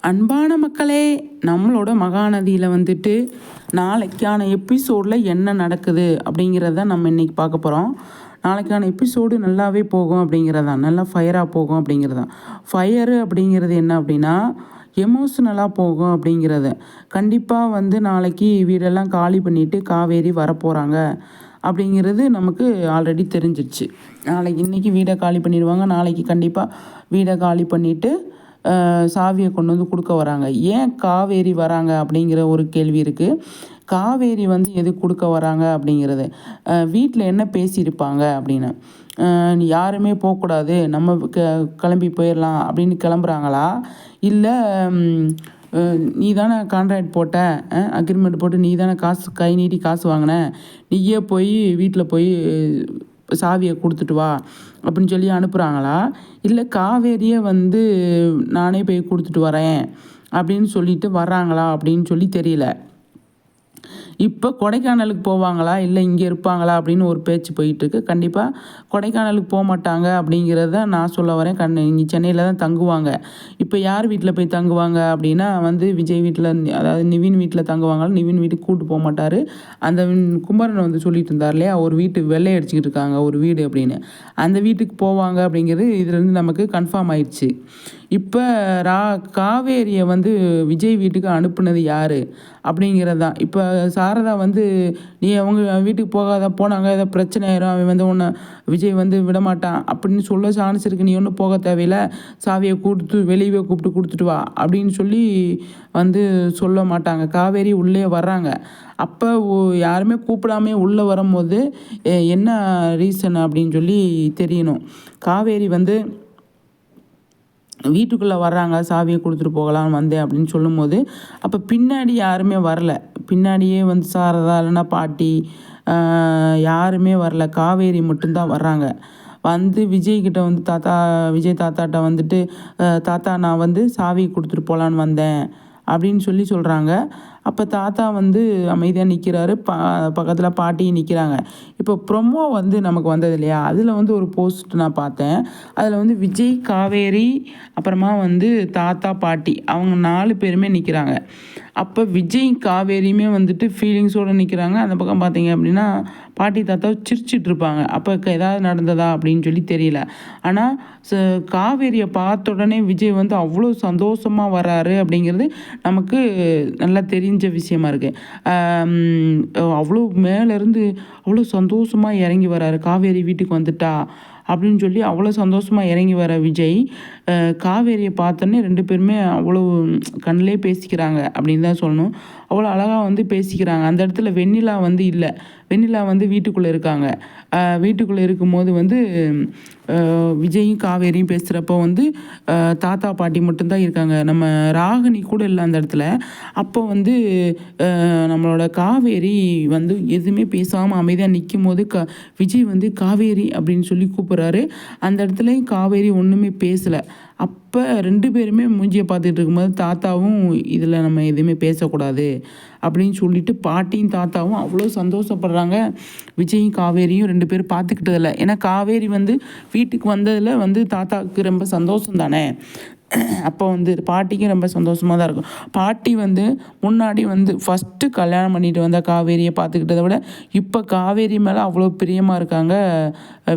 அன்பான மக்களே நம்மளோட மகாநதியில் வந்துட்டு நாளைக்கான எபிசோடில் என்ன நடக்குது அப்படிங்கிறத நம்ம இன்றைக்கி பார்க்க போகிறோம் நாளைக்கான எபிசோடு நல்லாவே போகும் அப்படிங்கிறதான் நல்லா ஃபயராக போகும் அப்படிங்கிறதான் ஃபயரு அப்படிங்கிறது என்ன அப்படின்னா எமோஷ்னலாக போகும் அப்படிங்கிறது. கண்டிப்பாக வந்து நாளைக்கு வீடெல்லாம் காலி பண்ணிவிட்டு காவேரி வரப்போகிறாங்க அப்படிங்கிறது நமக்கு ஆல்ரெடி தெரிஞ்சிருச்சு. நாளைக்கு இன்றைக்கி வீடை காலி பண்ணிடுவாங்க. நாளைக்கு கண்டிப்பாக வீடை காலி பண்ணிவிட்டு சாவியை கொண்டு வந்து கொடுக்க வராங்க. ஏன் காவேரி வராங்க அப்படிங்கிற ஒரு கேள்வி இருக்குது காவேரி வந்து எது கொடுக்க வராங்க அப்படிங்கிறது. வீட்டில் என்ன பேசியிருப்பாங்க அப்படின்னு. யாருமே போகக்கூடாது. நம்ம க கிளம்பி போயிடலாம் அப்படின்னு கிளம்புறாங்களா? இல்லை நீ தானே கான்ட்ராக்ட் போட்ட அக்ரிமெண்ட் போட்டு நீ தானே காசு கை நீட்டி காசு வாங்கின. நீயே போய் வீட்டில் போய் சாவியை கொடுத்துட்டு வா அப்படின்னு சொல்லி அனுப்புகிறாங்களா இல்லை காவேரியை வந்து நானே போய் கொடுத்துட்டு வரேன் அப்படின்னு சொல்லிட்டு வர்றாங்களா அப்படின்னு சொல்லி தெரியல. இப்போ கொடைக்கானலுக்கு போவாங்களா? இல்லை இங்கே இருப்பாங்களா? அப்படின்னு ஒரு பேச்சு போயிட்டுருக்கு. கண்டிப்பாக கொடைக்கானலுக்கு போக மாட்டாங்க அப்படிங்கிறத நான் சொல்ல வரேன். கண் இங்கே சென்னையில் தான் தங்குவாங்க. இப்போ யார் வீட்டில் போய் தங்குவாங்க அப்படின்னா வந்து விஜய் வீட்டில் அதாவது நிவின் வீட்டில் தங்குவாங்களா? நிவின் வீட்டுக்கு கூப்பிட்டு போக மாட்டார். அந்த குமரன் வந்து சொல்லிட்டு இருந்தார் இல்லையா? ஒரு வீட்டு வெள்ளை அடிச்சுக்கிட்டு இருக்காங்க ஒரு வீடு அப்படின்னு. அந்த வீட்டுக்கு போவாங்க அப்படிங்கிறது இதுலேருந்து நமக்கு கன்ஃபார்ம் ஆயிடுச்சு. இப்போ ரா காவேரியை வந்து விஜய் வீட்டுக்கு அனுப்புனது யார்? அப்படிங்கிறது தான். இப்போ சாரதா வந்து நீ அவங்க வீட்டுக்கு போகாத போனாங்க ஏதோ பிரச்சனை ஆயிரும் அவன் வந்து உன்னை விஜய் வந்து விடமாட்டான் அப்படின்னு சொல்ல சான்ஸ் இருக்குது நீ ஒன்றும் போக தேவையில்லை. சாவியை கொடுத்து வெளியே கூப்பிட்டு கொடுத்துட்டு வா அப்படின்னு சொல்லி வந்து சொல்ல மாட்டாங்க. காவேரி உள்ளே வர்றாங்க. அப்போ யாருமே கூப்பிடாமே உள்ளே வரும்போது என்ன ரீசன்? அப்படின்னு சொல்லி தெரியணும். காவேரி வந்து வீட்டுக்குள்ளே வர்றாங்க சாவியை கொடுத்துட்டு போகலான்னு வந்தேன் அப்படின்னு சொல்லும்போது அப்போ பின்னாடி யாருமே வரல. பின்னாடியே வந்து சாரதா இல்லைன்னா பாட்டி யாருமே வரல. காவேரி மட்டும்தான் வர்றாங்க. வந்து விஜய்கிட்ட வந்து தாத்தா விஜய் தாத்தாட்ட வந்துட்டு தாத்தா நான் வந்து சாவி கொடுத்துட்டு போகலான்னு வந்தேன். அப்படின்னு சொல்லி சொல்கிறாங்க அப்போ தாத்தா வந்து அமைதியாக நிற்கிறாரு பா பக்கத்தில் பாட்டியும் நிற்கிறாங்க இப்போ ப்ரொமோ வந்து நமக்கு வந்தது இல்லையா? அதில் வந்து ஒரு போஸ்ட் நான் பார்த்தேன். அதில் வந்து விஜய் காவேரி அப்புறமா வந்து தாத்தா பாட்டி அவங்க நாலு பேருமே நிற்கிறாங்க அப்போ விஜய் காவேரியுமே வந்துட்டு ஃபீலிங்ஸோடு நிற்கிறாங்க அந்த பக்கம் பார்த்தீங்க அப்படின்னா பாட்டி தாத்தா சிரிச்சிட்டு இருப்பாங்க அப்போ ஏதாவது நடந்ததா அப்படின்னு சொல்லி தெரியல. ஆனால் காவேரியை பார்த்த உடனே விஜய் வந்து அவ்வளோ சந்தோஷமாக வராரு அப்படிங்கிறது நமக்கு நல்லா தெரிஞ்ச விஷயமா இருக்குது அவ்வளோ மேலேருந்து அவ்வளோ சந்தோஷமாக இறங்கி வராரு. காவேரி வீட்டுக்கு வந்துட்டா அப்படின்னு சொல்லி அவ்வளோ சந்தோஷமாக இறங்கி வர விஜய் காவேரியை பார்த்தோன்னே ரெண்டு பேருமே அவ்வளோ கண்ணிலே பேசிக்கிறாங்க அப்படின்னு தான் சொல்லணும். அவ்வளோ அழகாக வந்து பேசிக்கிறாங்க. அந்த இடத்துல வெண்ணிலா வந்து இல்லை. வெண்ணிலா வந்து வீட்டுக்குள்ளே இருக்காங்க. வீட்டுக்குள்ளே இருக்கும்போது வந்து விஜயும் காவேரியும் பேசுகிறப்போ வந்து தாத்தா பாட்டி மட்டும்தான் இருக்காங்க. நம்ம ராகினி கூட இல்லை அந்த இடத்துல. அப்போ வந்து நம்மளோட காவேரி வந்து எதுவுமே பேசாமல் அமைதியாக நிற்கும் போது க விஜய் வந்து காவேரி அப்படின்னு சொல்லி கூப்பிட்றாரு. அந்த இடத்துலையும் காவேரி ஒன்றுமே பேசலை. அப்போ ரெண்டு பேருமே மூஞ்சியை பார்த்துட்டு இருக்கும்போது தாத்தாவும் இதில் நம்ம எதுவுமே பேசக்கூடாது. அப்படின்னு சொல்லிட்டு பாட்டியும் தாத்தாவும் அவ்வளோ சந்தோஷப்படுறாங்க. விஜயும் காவேரியும் ரெண்டு பேரும் பார்த்துக்கிட்டதில்ல. ஏன்னா காவேரி வந்து வீட்டுக்கு வந்ததில் வந்து தாத்தாவுக்கு ரொம்ப சந்தோஷம் தானே அப்போ வந்து பாட்டிக்கும் ரொம்ப சந்தோஷமாக தான் இருக்கும். பாட்டி வந்து முன்னாடி வந்து ஃபஸ்ட்டு கல்யாணம் பண்ணிட்டு வந்த காவேரியை பார்த்துக்கிட்டதை விட இப்போ காவேரி மேலே அவ்வளோ பிரியமாக இருக்காங்க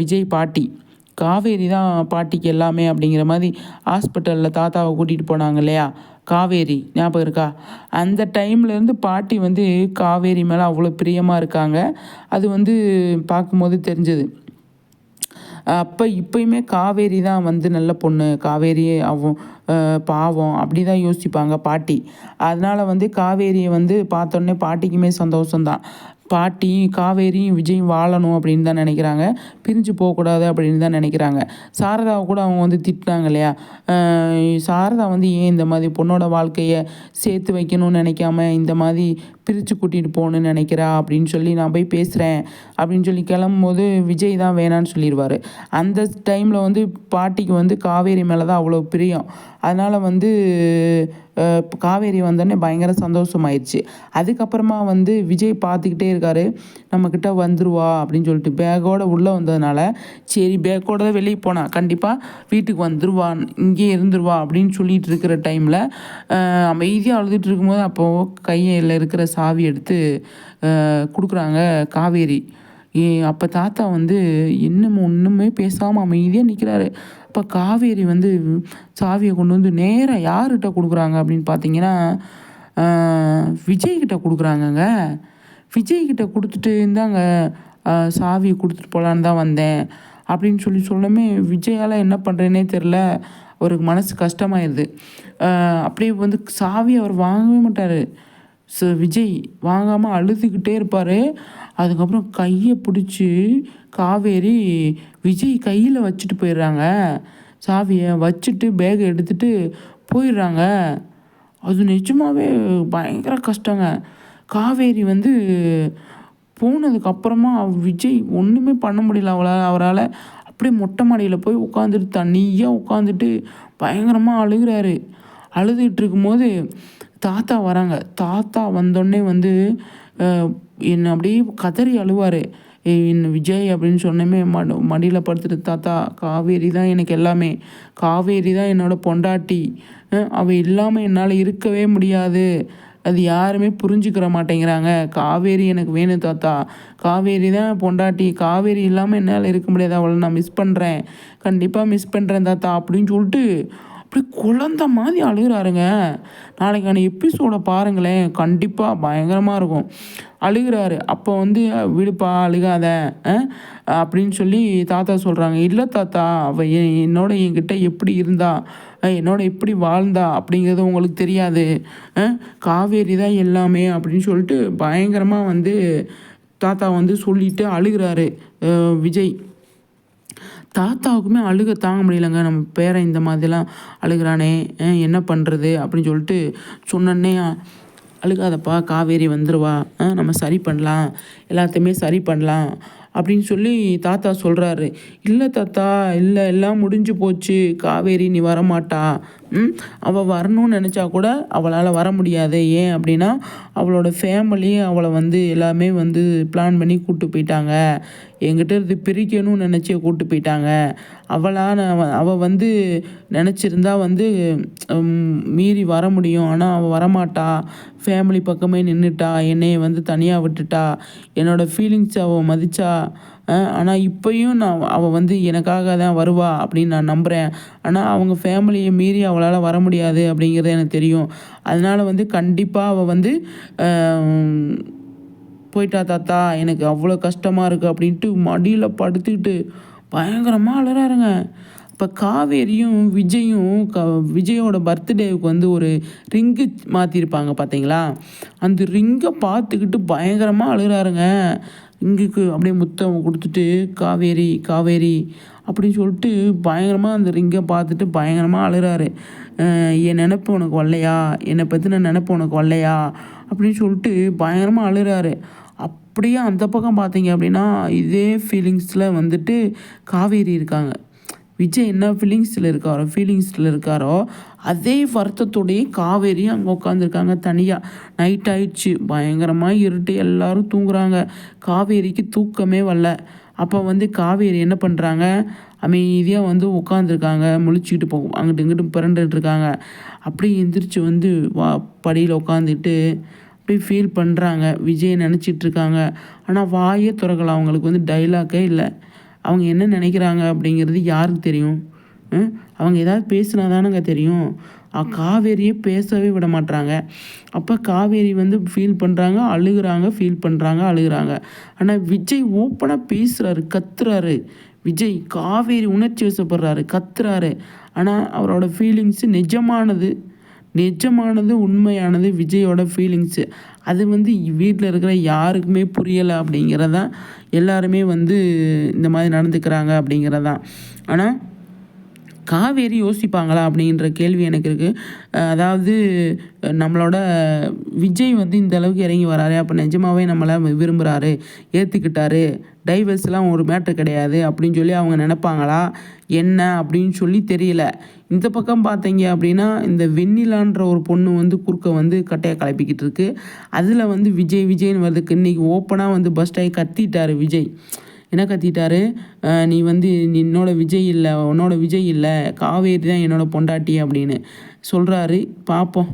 விஜய் பாட்டி. காவேரி தான் பாட்டிக்கு எல்லாமே அப்படிங்கிற மாதிரி ஹாஸ்பிட்டலில் தாத்தாவை கூட்டிகிட்டு போனாங்க இல்லையா? காவேரி ஞாபகம் இருக்கா? அந்த டைம்லேருந்து பாட்டி வந்து காவேரி மேலே அவ்வளோ பிரியமாக இருக்காங்க. அது வந்து பார்க்கும்போது தெரிஞ்சது. அப்போ இப்போயுமே காவேரி தான் வந்து நல்ல பொண்ணு. காவேரி அவன் பாவம். அப்படி தான் யோசிப்பாங்க பாட்டி. அதனால் வந்து காவேரியை வந்து பார்த்தோன்னே பாட்டிக்குமே சந்தோஷம்தான். பாட்டியும் காவேரியும் விஜயும் வாழணும் அப்படின்னு தான் நினைக்கிறாங்க. பிரிஞ்சு போகக்கூடாது அப்படின்னு தான் நினைக்கிறாங்க. சாரதாவை கூட அவங்க வந்து திட்டினாங்க இல்லையா? சாரதா வந்து ஏன் இந்த மாதிரி பொண்ணோட வாழ்க்கையை சேர்த்து வைக்கணும்னு நினைக்காம இந்த மாதிரி பிரித்து கூட்டிகிட்டு போகணுன்னு நினைக்கிறா அப்படின்னு சொல்லி நான் போய் பேசுகிறேன் அப்படின்னு சொல்லி கிளம்பும்போது விஜய் தான் வேணான்னு சொல்லிடுவார். அந்த டைமில் வந்து பாட்டிக்கு வந்து காவேரி மேலே தான் அவ்வளோ பிரியம். அதனால் வந்து காவேரி வந்தோடனே பயங்கர சந்தோஷமாயிடுச்சு அதுக்கப்புறமா வந்து விஜய் பார்த்துக்கிட்டே இருக்காரு. நம்மக்கிட்ட வந்துருவா அப்படின்னு சொல்லிட்டு பேக்கோட உள்ளே வந்ததுனால சரி பேக்கோட தான் வெளியே போனான் கண்டிப்பாக வீட்டுக்கு வந்துருவான் இங்கேயே இருந்துருவா அப்படின்னு சொல்லிட்டு இருக்கிற டைமில் அமைதியாக அழுதுட்டு இருக்கும்போது அப்போது கையில் இருக்கிற சாவி எடுத்து கொடுக்குறாங்க காவேரி. ஏ அப்போ தாத்தா வந்து இன்னும் ஒன்றுமே பேசாமல் அமைதியாக நிற்கிறாரு அப்போ காவேரி வந்து சாவியை கொண்டு வந்து நேராக யார்கிட்ட கொடுக்குறாங்க அப்படின்னு பார்த்தீங்கன்னா விஜய்கிட்ட கொடுக்குறாங்கங்க. விஜய்கிட்ட கொடுத்துட்டு இருந்தாங்க சாவியை கொடுத்துட்டு போகலான்னு தான் வந்தேன் அப்படின்னு சொல்லி சொல்லமே விஜயால் என்ன பண்ணுறேனே தெரில அவருக்கு மனசு கஷ்டமாயிருது. அப்படியே வந்து சாவி அவர் வாங்கவே மாட்டார். ஸோ விஜய் வாங்காமல் அழுதுகிட்டே இருப்பார். அதுக்கப்புறம் கையை பிடிச்சி காவேரி விஜய் கையில் வச்சுட்டு போயிடுறாங்க. சாவியை வச்சுட்டு பேகை எடுத்துட்டு போயிடுறாங்க. அது நிஜமாகவே பயங்கர கஷ்டங்க. காவேரி வந்து போனதுக்கப்புறமா விஜய் ஒன்றுமே பண்ண முடியல அவளால் அவரால். அப்படியே மொட்டை மாடியில் போய் உட்காந்துட்டு தனியாக உட்காந்துட்டு பயங்கரமாக அழுகிறாரு. அழுதுகிட்டு இருக்கும்போது தாத்தா வராங்க. தாத்தா வந்தோடனே வந்து என்னை அப்படியே கதறி அழுவார். என்ன விஜய் அப்படின்னு சொன்னமே மட மடியில் படுத்துட்டு தாத்தா காவேரி தான் எனக்கு எல்லாமே. காவேரி தான் என்னோடய பொண்டாட்டி. அவள் இல்லாமல் என்னால் இருக்கவே முடியாது. அது யாருமே புரிஞ்சுக்கிற மாட்டேங்கிறாங்க. காவேரி எனக்கு வேணும் தாத்தா. காவேரி தான் பொண்டாட்டி. காவேரி இல்லாமல் என்னால் இருக்க முடியாது. அவளை நான் மிஸ் பண்ணுறேன் கண்டிப்பாக மிஸ் பண்ணுறேன் தாத்தா அப்படின்னு சொல்லிட்டு அப்படி குழந்த மாதிரி அழுகிறாருங்க. நாளைக்கான எபிசோடை பாருங்களேன். கண்டிப்பாக பயங்கரமாக இருக்கும். அழுகிறாரு. அப்போ வந்து விடுப்பா அழுகாத. அப்படின்னு சொல்லி தாத்தா சொல்கிறாங்க இல்லை தாத்தா அவள் என்னோட என்கிட்ட எப்படி இருந்தா என்னோட எப்படி வாழ்ந்தா அப்படிங்கிறது உங்களுக்கு தெரியாது. காவேரி தான் எல்லாமே. அப்படின்னு சொல்லிட்டு பயங்கரமாக வந்து தாத்தா வந்து சொல்லிட்டு அழுகிறாரு. விஜய். தாத்தாவுக்குமே அழுக தாங்க முடியலங்க. நம்ம பேரன் இந்த மாதிரிலாம் அழுகிறானே என்ன பண்ணுறது அப்படின்னு சொல்லிட்டு சொன்னோன்னே அழுகாதப்பா காவேரி வந்துடுவா நம்ம சரி பண்ணலாம் எல்லாத்தையுமே சரி பண்ணலாம் அப்படின்னு சொல்லி தாத்தா சொல்கிறாரு இல்லை தாத்தா இல்லை எல்லாம் முடிஞ்சு போச்சு காவேரி நீ வரமாட்டா. ம் அவள் வரணும்னு நினச்சா கூட அவளால் வர முடியாது. ஏன் அப்படின்னா அவளோட ஃபேமிலி அவளை வந்து எல்லாமே வந்து பிளான் பண்ணி கூப்பிட்டு போயிட்டாங்க. என்கிட்ட இருந்து பிரிக்கணும்னு நினச்சி கூப்பிட்டு போயிட்டாங்க. அவளாக நான் அவள் வந்து நினச்சிருந்தா வந்து மீறி வர முடியும். ஆனால் அவள் வரமாட்டா. ஃபேமிலி பக்கமே நின்றுட்டா என்னையை வந்து தனியாக விட்டுட்டா. என்னோடய ஃபீலிங்ஸ் அவள் மதித்தா ஆனால் இப்போயும் நான் அவள் வந்து எனக்காக தான் வருவா அப்படின்னு நான் நம்புகிறேன் ஆனால் அவங்க ஃபேமிலியை மீறி அவளால் வர முடியாது அப்படிங்கிறது எனக்கு தெரியும். அதனால் வந்து கண்டிப்பாக அவள் வந்து போயிட்டா தாத்தா எனக்கு அவ்வளோ கஷ்டமாக இருக்குது அப்படின்ட்டு மடியில் படுத்துக்கிட்டு பயங்கரமாக அலறாருங்க இப்போ காவேரியும் விஜயும் க விஜயோட பர்த்டேவுக்கு வந்து ஒரு ரிங்கு மாற்றிருப்பாங்க பார்த்தீங்களா அந்த ரிங்கை பார்த்துக்கிட்டு பயங்கரமாக அழுகிறாருங்க ரிங்குக்கு அப்படியே முத்தம் கொடுத்துட்டு காவேரி காவேரி அப்படின்னு சொல்லிட்டு பயங்கரமாக அந்த ரிங்கை பார்த்துட்டு பயங்கரமாக அழுகிறாரு என் நினப்பு உனக்கு வரலையா? என்னை பற்றின நினப்பு உனக்கு வரலையா? அப்படின்னு சொல்லிட்டு பயங்கரமாக அழுகிறாரு அப்படியே அந்த பக்கம் பார்த்தீங்க அப்படின்னா இதே ஃபீலிங்ஸில் வந்துட்டு காவேரி இருக்காங்க. விஜய் என்ன ஃபீலிங்ஸில் இருக்காரோ ஃபீலிங்ஸில் இருக்காரோ அதே வருத்தத்தோடையே காவேரியும் அங்கே உட்காந்துருக்காங்க தனியாக நைட் ஆயிடுச்சு. பயங்கரமாக இருட்டு. எல்லாரும் தூங்குறாங்க. காவேரிக்கு தூக்கமே வரல. அப்போ வந்து காவேரி என்ன பண்ணுறாங்க அமைதியாக வந்து உட்காந்துருக்காங்க முழிச்சுக்கிட்டு போ அங்கிட்டு இங்கிட்டு பிறண்டுட்டு இருக்காங்க. அப்படியே எந்திரிச்சு வந்து வா படியில் உட்காந்துட்டு அப்படி ஃபீல் பண்ணுறாங்க விஜய் நினச்சிட்டு இருக்காங்க ஆனால் வாயே திறக்கல. அவங்களுக்கு வந்து டைலாக்கே இல்லை. அவங்க என்ன நினைக்கிறாங்க அப்படிங்கிறது யாருக்கு தெரியும்? அவங்க ஏதாவது பேசினா தானங்க தெரியும் காவேரியே பேசவே விட மாட்டுறாங்க அப்போ காவேரி வந்து ஃபீல் பண்ணுறாங்க அழுகுறாங்க ஃபீல் பண்ணுறாங்க அழுகிறாங்க. ஆனால் விஜய் ஓப்பனாக பேசுகிறாரு கத்துறாரு. விஜய் காவேரி உணர்ச்சி வசப்படுறாரு கத்துறாரு. ஆனால் அவரோட ஃபீலிங்ஸு நிஜமானது. நிஜமானது உண்மையானது விஜயோட ஃபீலிங்ஸு அது வந்து வீட்டில் இருக்கிற யாருக்குமே புரியலை அப்படிங்கிறதான் எல்லாருமே வந்து இந்த மாதிரி நடந்துக்கிறாங்க அப்படிங்கிறதான் ஆனால் காவேரி யோசிப்பாங்களா அப்படின்ற கேள்வி எனக்கு இருக்குது அதாவது நம்மளோட விஜய் வந்து இந்த அளவுக்கு இறங்கி வராரு. அப்போ நிஜமாவே நம்மளை விரும்புகிறாரு ஏற்றுக்கிட்டாரு டைவர்ஸ்லாம் ஒரு மேட்ரு கிடையாது அப்படின்னு சொல்லி அவங்க நினைப்பாங்களா? என்ன அப்படின்னு சொல்லி தெரியல. இந்த பக்கம் பார்த்தீங்க அப்படின்னா இந்த வெண்ணிலான்ற ஒரு பொண்ணு வந்து குறுக்க வந்து கட்டையை கிளப்பிக்கிட்டு இருக்கு. அதில் வந்து விஜய் விஜய்னு வருதுக்கு இன்றைக்கி ஓப்பனாக வந்து பஸ் ஆகி கத்திட்டார் விஜய். என்ன கத்திட்டாரு? நீ வந்து என்னோட விஜய் இல்லை உன்னோட விஜய் இல்லை காவேரி தான் என்னோட பொண்டாட்டி அப்படின்னு சொல்கிறாரு பார்ப்போம்